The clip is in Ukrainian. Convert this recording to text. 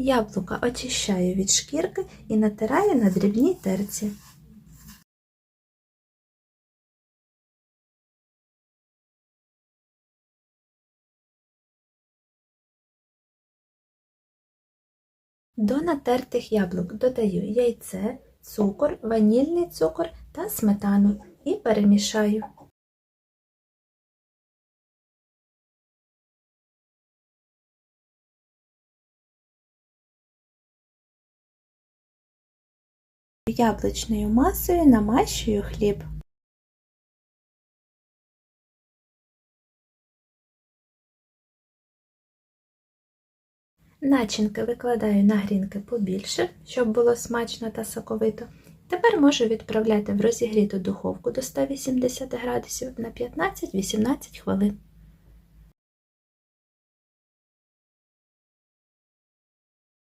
Яблука очищаю від шкірки і натираю на дрібній терці. До натертих яблук додаю яйце, цукор, ванільний цукор та сметану і перемішаю. Яблучною масою намащую хліб. Начинки викладаю на грінки побільше, щоб було смачно та соковито. Тепер можу відправляти в розігріту духовку до 180 градусів на 15-18 хвилин.